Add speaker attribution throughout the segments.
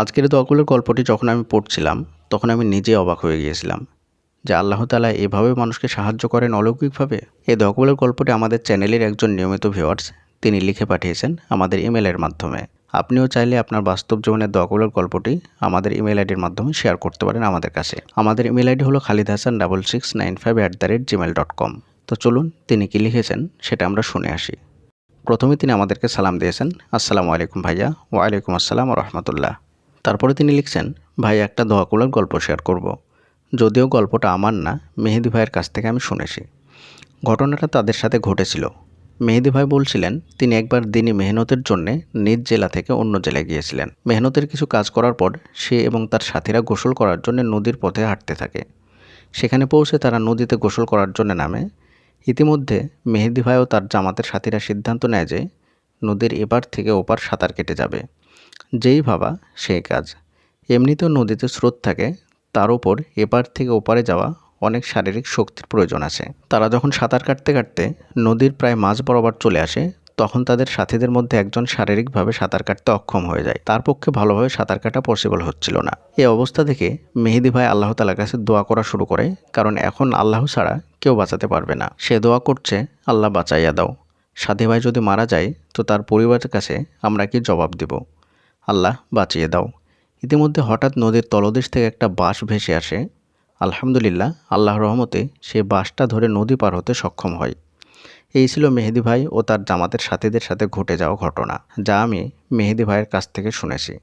Speaker 1: আজকের দোয়াগুলোর গল্পটি যখন আমি পড়ছিলাম, তখন আমি নিজে অবাক হয়ে গিয়েছিলাম যে আল্লাহ তালা এভাবে মানুষকে সাহায্য করেন অলৌকিকভাবে। এই দোয়াগুলোর গল্পটি আমাদের চ্যানেলের একজন নিয়মিত ভিউয়ার্স, তিনি লিখে পাঠিয়েছেন আমাদের ইমেলের মাধ্যমে। আপনিও চাইলে আপনার বাস্তব জীবনের দোয়াগুলোর গল্পটি আমাদের ইমেল আইডির মাধ্যমে শেয়ার করতে পারেন আমাদের কাছে। আমাদের ইমেল আইডি হলো Khalid Hasan double six nine five at the rate Gmail dot com তো চলুন, তিনি কি লিখেছেন সেটা আমরা শুনে আসি। প্রথমে তিনি আমাদেরকে সালাম দিয়েছেন। আসসালামু আলাইকুম ভাইয়া ওয়ালাইকুম আসসালাম রহমতুল্লাহ। তারপরে তিনি লিখছেন, ভাই, একটা দোয়াকুলার গল্প শেয়ার করব। যদিও গল্পটা আমার না, মেহেদি ভাইয়ের কাছ থেকে আমি শুনেছি। ঘটনাটা তাদের সাথে ঘটেছিল। মেহেদি ভাই বলছিলেন, তিনি একবার দিনই মেহনতের জন্যে নিজ জেলা থেকে অন্য জেলায় গিয়েছিলেন। মেহনতের কিছু কাজ করার পর সে এবং তার সাথীরা গোসল করার জন্য নদীর পথে হাঁটতে থাকে। সেখানে পৌঁছে তারা নদীতে গোসল করার জন্য নামে। ইতিমধ্যে মেহেদি ভাই ও তার জামাতের সাথীরা সিদ্ধান্ত নেয় যে, নদীর এপার থেকে ওপার সাঁতার কেটে যাবে। যেই ভাবা, সেই কাজ। এমনিতেও নদীতে স্রোত থাকে, তার উপর এপার থেকে ওপারে যাওয়া অনেক শারীরিক শক্তির প্রয়োজন আছে। তারা যখন সাঁতার কাটতে কাটতে নদীর প্রায় মাঝ বরাবর চলে আসে, তখন তাদের সাথীদের মধ্যে একজন শারীরিকভাবে সাঁতার কাটতে অক্ষম হয়ে যায়। তার পক্ষে ভালোভাবে সাঁতার কাটা পসিবল হচ্ছিল না। এই অবস্থা দেখে মেহেদি ভাই আল্লাহ তালার কাছে দোয়া করা শুরু করে, কারণ এখন আল্লাহ ছাড়া কেউ বাঁচাতে পারবে না। সে দোয়া করছে, আল্লাহ বাঁচাইয়া দাও। সাথী ভাই যদি মারা যায়, তো তার পরিবারের কাছে আমরা কি জবাব দেব? আল্লাহ বাঁচিয়ে দাও। ইতিমধ্যে হঠাৎ নদীর তলদেশ থেকে একটা বাঁশ ভেসে আসে। আলহামদুলিল্লাহ আল্লাহ রহমতে সে বাঁশটা ধরে নদী পার হতে সক্ষম হয়। এই ছিল মেহেদি ভাই ও তার জামাতের সাথীদের সাথে ঘটে যাওয়া ঘটনা, যা আমি মেহেদি ভাইয়ের কাছ থেকে শুনেছি।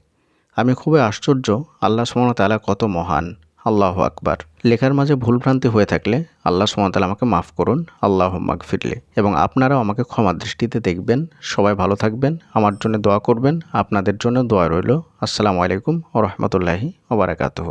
Speaker 1: আমি খুবই আশ্চর্য, আল্লাহ সুমতালা কত মহান। আল্লাহ আকবার। লেখার মাঝে ভুলভ্রান্তি হয়ে থাকলে আল্লাহ সুমতালা আমাকে মাফ করুন, আল্লাহ মাক ফিরলে এবং আপনারাও আমাকে ক্ষমা দৃষ্টিতে দেখবেন। সবাই ভালো থাকবেন, আমার জন্য দোয়া করবেন, আপনাদের জন্য দোয়া রইল। আসসালামু আলাইকুম ও রহমতুল্লাহি ওবরাকাতহ